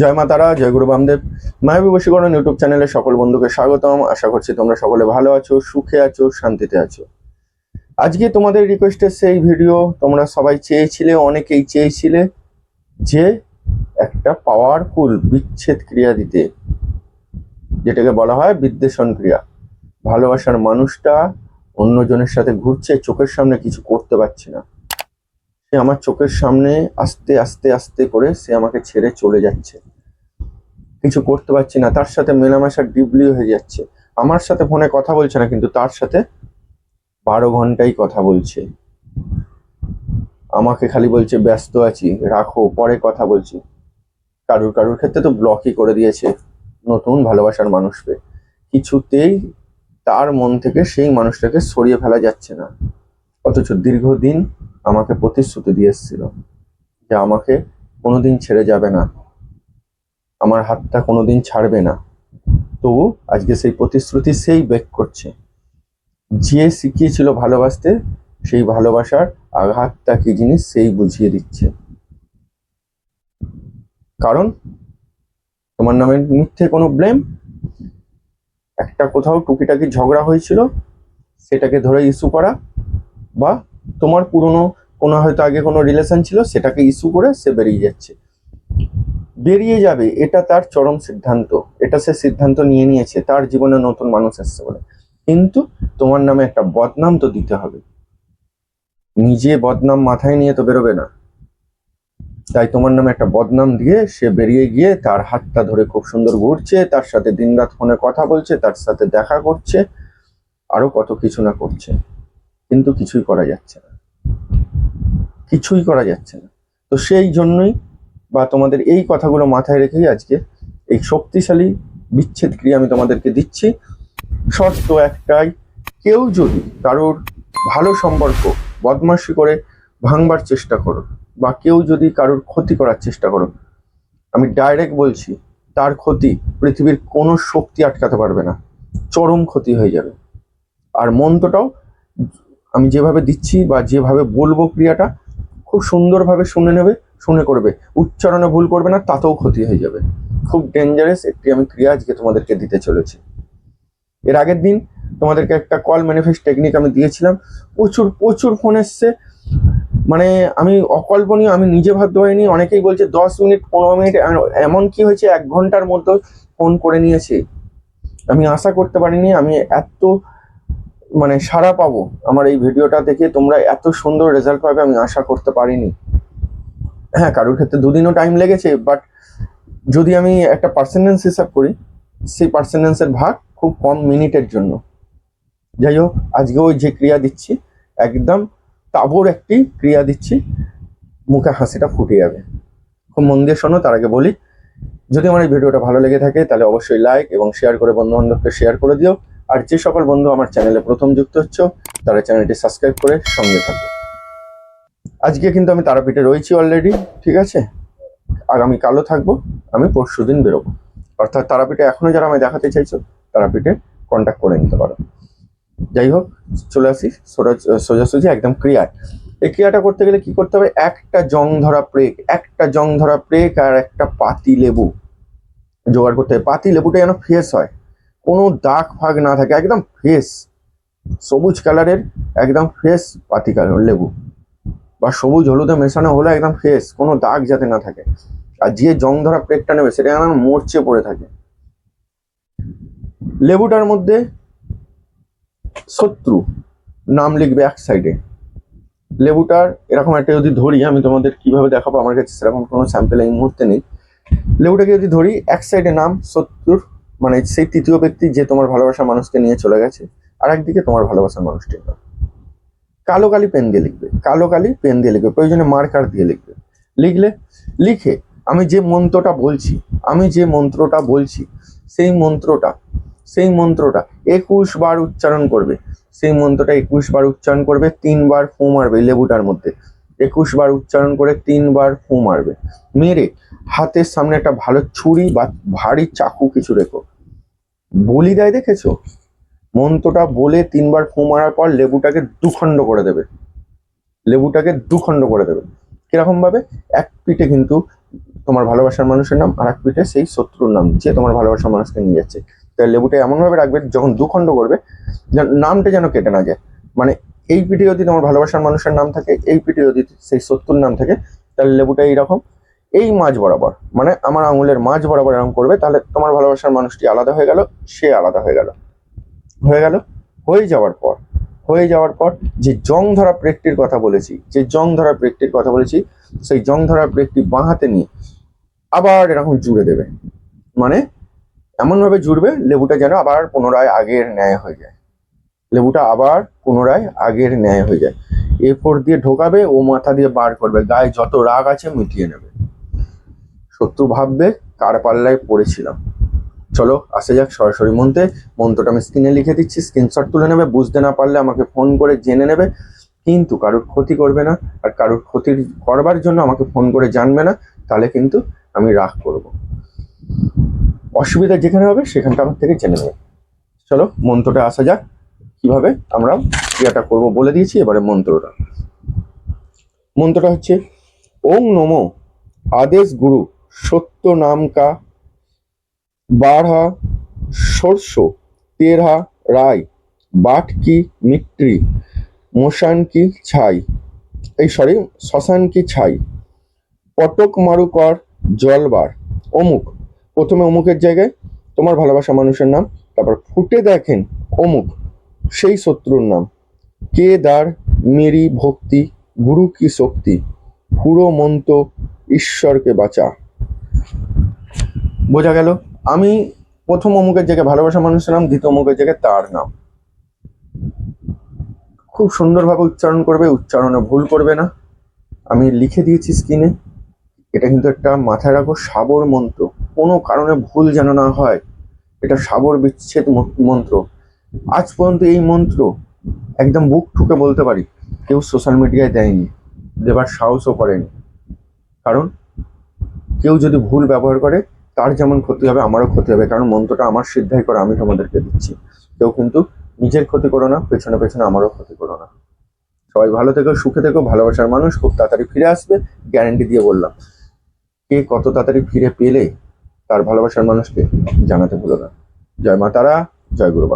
জয় মা তারা, জয় গুরু বামদেব। মায়াবী বশীকরণ ইউটিউব চ্যানেলে সকল বন্ধুকে স্বাগতম। আশা করছি তোমরা সকলে ভালো আছো, সুখে আছো, শান্তিতে আছো। আজকে তোমাদের রিকোয়েস্টের সেই ভিডিও তোমরা সবাই চেয়েছিলে, অনেকেই চেয়েছিলে যে একটা পাওয়ারফুল বিচ্ছেদ ক্রিয়া দিতে। যেটাকে বলা হয় বিদ্বেষণ ক্রিয়া। ভালোবাসার মানুষটা অন্যজনের সাথে ঘুরছে, চোখের সামনে কিছু করতে পারছে না। সে আমার চোখের সামনে আস্তে আস্তে আস্তে করে সে আমাকে ছেড়ে চলে যাচ্ছে। কিছু করতে পারছি না, তার সাথে মেলামেশা ডিপলি হয়ে যাচ্ছে। আমার সাথে ফোনে কথা বলছে না, কিন্তু তার সাথে বারো ঘন্টাই কথা বলছে। আমাকে খালি বলছে, ব্যস্ত আছি, রাখো, পরে কথা বলছি। কারুর কারুর ক্ষেত্রে তো ব্লকই করে দিয়েছে নতুন ভালোবাসার মানুষকে। কিছুতেই তার মন থেকে সেই মানুষটাকে সরিয়ে ফেলা যাচ্ছে না। অথচ দীর্ঘদিন আমাকে প্রতিশ্রুতি দিয়ে এসেছিল যে আমাকে কোনোদিন ছেড়ে যাবে না। আমার হাতটা কোনোদিন ছাড়বে না। তবু আজকে সেই প্রতিশ্রুতি সেই বেক করছে। যে শিখিয়েছিল ভালোবাসতে, সেই ভালোবাসার আঘাতটা কি জিনিস সেই বুঝিয়ে দিচ্ছে। কারণ তোমার নামে মিথ্যে কোনো ব্লেম একটা কোথাও টুকিটাকি ঝগড়া হয়েছিল, সেটাকে ধরে ইস্যু করা, বা তোমার পুরনো কোনো হয়তো আগে কোনো রিলেশন ছিল, সেটাকে ইস্যু করে সে বেরিয়ে যাচ্ছে। বেরিয়ে যাবে, এটা তার চরম সিদ্ধান্ত। এটা সে সিদ্ধান্ত নিয়ে নিয়েছে, তার জীবনে নতুন মানুষ এসছে বলে। কিন্তু তোমার নামে একটা বদনাম তো দিতে হবে। নিজে বদনাম মাথায় নিয়ে তো বেরোবে না। তাই তোমার নামে একটা বদনাম দিয়ে সে বেরিয়ে গিয়ে তার হাতটা ধরে খুব সুন্দর ঘুরছে, তার সাথে দিনরাত ফোনে কথা বলছে, তার সাথে দেখা করছে, আরও কত কিছু না করছে। কিন্তু কিছুই করা যাচ্ছে না। কিছুই করা যাচ্ছে না। তো সেই জন্যই বা তোমাদের এই কথাগুলো মাথায় রেখেই আজকে এই শক্তিশালী বিচ্ছেদ ক্রিয়া আমি তোমাদেরকে দিচ্ছি। শর্ত একটাই, কেউ যদি কারোর ভালো সম্পর্ক বদমাশি করে ভাঙবার চেষ্টা করো বা কেউ যদি কারোর ক্ষতি করার চেষ্টা করো, আমি ডাইরেক্ট বলছি, তার ক্ষতি পৃথিবীর কোনো শক্তি আটকাতে পারবে না, চরম ক্ষতি হয়ে যাবে। আর মন্ত্রটাও আমি যেভাবে দিচ্ছি বা যেভাবে বলব ক্রিয়াটা, খুব সুন্দরভাবে শুনে নেবে। শুনে করবে। উচ্চারণে ভুল করবে না, তাতেও ক্ষতি হয়ে যাবে। খুব ডেঞ্জারাস একটি আমি ক্রিয়া আজকে তোমাদেরকে দিতে চলেছি। এর আগের দিন তোমাদেরকে একটা কল ম্যানিফেস্ট টেকনিক আমি দিয়েছিলাম। প্রচুর প্রচুর ফোন এসছে। মানে আমি অকল্পনীয়, আমি নিজে ভাবতে পারিনি অনেকেই বলছে দশ মিনিট, পনেরো মিনিট, এমন কি হয়েছে, এক ঘণ্টার মধ্যে ফোন করে নিয়েছে। আমি আশা করতে পারিনি, আমি এত মানে সাড়া পাবো। আমার এই ভিডিওটা দেখে তোমরা এত সুন্দর রেজাল্ট পাবে, আমি আশা করতে পারিনি। হ্যাঁ কারোর ক্ষেত্রে দুদিনও টাইম লেগেছে বাট যদি আমি একটা পার্সেন্টেন্স হিসাব করি, সেই পার্সেন্টেন্সের ভাগ খুব কম মিনিটের জন্য। যাই হোক আজকে ওই যে ক্রিয়া দিচ্ছি, একদম তাবর একটি ক্রিয়া দিচ্ছি, মুখে হাসিটা ফুটে যাবে। খুব মন দিয়ে শোনো, তার আগে বলি, যদি আমার এই ভিডিওটা ভালো লেগে থাকে, তাহলে অবশ্যই লাইক এবং শেয়ার করে বন্ধু বান্ধবকে শেয়ার করে দিও। আর যে সকল বন্ধু আমার চ্যানেলে প্রথম যুক্ত হচ্ছ, তারা চ্যানেলটি সাবস্ক্রাইব করে সঙ্গে থাকো। আজকে কিন্তু আমি তারাপীঠে রয়েছি অলরেডি ঠিক আছে? আগামী কালও থাকব, আমি পরশু দিন বেরোবো। অর্থাৎ তারাপীঠে এখনও যারা আমায় দেখাতে চাইছো, তারাপীঠে কন্ট্যাক্ট করে নিতে পারো। যাই হোক, চলে আসি, সোজা- সোজাসুজি একদম ক্রিয়ায়। এই ক্রিয়াটা করতে গেলে কি করতে হবে? একটা জং ধরা প্রেক, একটা জং ধরা প্রেক আর একটা পাতি লেবু জোগাড় করতে হবে। পাতি লেবুটা যেন ফ্রেশ হয়, কোনো দাগ ফাগ না থাকে, একদম ফ্রেশ সবুজ কালারের একদম ফ্রেশ পাতি কালার লেবু। বা সবুজ হলুদে মেশানো হলে একদম ফ্রেশ কোনো দাগ যাতে না থাকে। আর যে জং ধরা প্লেটটা নেবে, সেটা যেন মরচে পড়ে থাকে। লেবুটার মধ্যে শত্রু নাম লিখবে এক সাইডে লেবুটার, এরকম একটা যদি ধরি, আমি তোমাদের কীভাবে দেখাবো, আমার কাছে সেরকম কোনো স্যাম্পেল এই মুহূর্তে নেই। লেবুটাকে যদি ধরি, এক সাইডে নাম শত্রুর মানে সেই তৃতীয় ব্যক্তি যে তোমার ভালোবাসা মানুষকে নিয়ে চলে গেছে আর একদিকে তোমার ভালোবাসার মানুষটির নাম কালো কালি পেন দিয়ে লিখবে। কালো কালি পেন দিয়ে লিখবে, প্রয়োজনে মার্কার দিয়ে লিখবে। লিখলে, লিখে আমি যে মন্ত্রটা বলছি, আমি যে মন্ত্রটা বলছি, সেই মন্ত্রটা সেই মন্ত্রটা একুশ বার উচ্চারণ করবে। সেই মন্ত্রটা একুশ বার উচ্চারণ করবে তিনবার ফু মারবে লেবুটার মধ্যে। একুশ বার উচ্চারণ করে তিনবার ফু মারবে। মেরে হাতের সামনে একটা ভালো ছুরি বা ভারী চাকু কিছু রেখো। বলি দেয় দেখেছ? মন্ত্রটা বলে তিনবার ফু মারার পর লেবুটাকে দুখণ্ড করে দেবে। লেবুটাকে দুখণ্ড করে দেবে। কীরকম ভাবে? এক পিঠে কিন্তু তোমার ভালোবাসার মানুষের নাম আর এক পিঠে সেই শত্রুর নাম যে তোমার ভালোবাসার মানুষকে নিয়ে যাচ্ছে। তাই লেবুটা এমনভাবে রাখবে, যখন দুখণ্ড করবে নামটা যেন কেটে না যায়। মানে এই পিঠে যদি তোমার ভালোবাসার মানুষের নাম থাকে, এই পিঠে যদি সেই শত্রুর নাম থাকে, তাহলে লেবুটা এইরকম। এই মাঝ বরাবর মানে আমার আঙুলের মাছ বরাবর এরকম করবে, তাহলে তোমার ভালোবাসার মানুষটি আলাদা হয়ে গেল, সে আলাদা হয়ে গেল। হয়ে গেল। হয়ে যাওয়ার পর, হয়ে যাওয়ার পর যে জং ধরা প্রেকটির কথা বলেছি, যে জং ধরা প্রেকটির কথা বলেছি, সেই জং ধরা প্রেকটি বাঁ হাতে নিয়ে আবার এরকম জুড়ে দেবে। মানে এমনভাবে জুড়বে, লেবুটা যেন আবার পুনরায় আগের ন্যায় হয়ে যায়। লেবুটা আবার পুনরায় আগের ন্যায় হয়ে যায়। এ ফোর দিয়ে ঢোকাবে, ও মাথা দিয়ে বার করবে, গায়ে যত রাগ আছে মিটিয়ে নেবে। শত্রু ভাববে, কার পাল্লায় পড়েছিলাম। চলো, আসে যাক সরাসরি মন্ত্রে মন্ত্রটা আমি স্ক্রিনে লিখে দিচ্ছি স্ক্রিনশট তুলে নেবে, বুঝতে না পারলে আমাকে ফোন করে জেনে নেবে। কিন্তু কারোর ক্ষতি করবে না, আর কারোর ক্ষতি করবার জন্য আমাকে ফোন করে জানবে না, তাহলে কিন্তু আমি রাগ করব। অসুবিধা যেখানে হবে, সেখানটা আমার থেকে জেনে নেবে। চলো, মন্ত্রটা আসা যাক, কীভাবে আমরা ক্রিয়াটা করব বলে দিয়েছি, এবারে মন্ত্রটা। মন্ত্রটা হচ্ছে, ওং নমো, আদেশ গুরু, সত্য নাম কা বারহা সরষ তেরহা রায় বাট কি মিট্রি মশান কি ছাই, এই সরি শ্মশান কি ছাই, পটক মারুকর জলবার, অমুক, প্রথমে অমুকের জায়গায়, তোমার ভালোবাসা মানুষের নাম, তারপর ফুটে দেখেন অমুক, সেই শত্রুর নাম, কে দার মেরি ভক্তি, গুরু কি শক্তি, পুরো মন্ত ঈশ্বরকে বাঁচা। বোঝা গেল? আমি প্রথম অমুকের জায়গায় ভালোবাসা মানুষের নাম দ্বিতীয় অমুকের জায়গায় তার নাম। খুব সুন্দরভাবে উচ্চারণ করবে, উচ্চারণে ভুল করবে না। আমি লিখে দিয়েছি স্ক্রিনে, এটা কিন্তু একটা মাথায় রাখো, সাবর মন্ত্র। কোনো কারণে ভুল যেন না হয়, এটা সাবর বিচ্ছেদ মন্ত্র। আজ পর্যন্ত এই মন্ত্র একদম বুক ঠুকে বলতে পারি, কেউ সোশ্যাল মিডিয়ায় দেয়নি, দেবার সাহসও করেনি। কারণ কেউ যদি ভুল ব্যবহার করে তার যেমন ক্ষতি হবে, আমারও ক্ষতি হবে। কারণ মন্ত্রটা আমার সিদ্ধাই করে, আমি তোমাদেরকে দিচ্ছি। কেউ কিন্তু নিজের ক্ষতি করো না, পেছনে পেছনে আমারও ক্ষতি করো না। সবাই ভালো থেকো, সুখে থেকো, ভালোবাসার মানুষ খুব তাড়াতাড়ি ফিরে আসবে গ্যারেন্টি দিয়ে বললাম। কে কত তাড়াতাড়ি ফিরে পেলে, তার ভালোবাসার মানুষকে জানাতে ভুলো না। জয় মাতারা জয় গুরু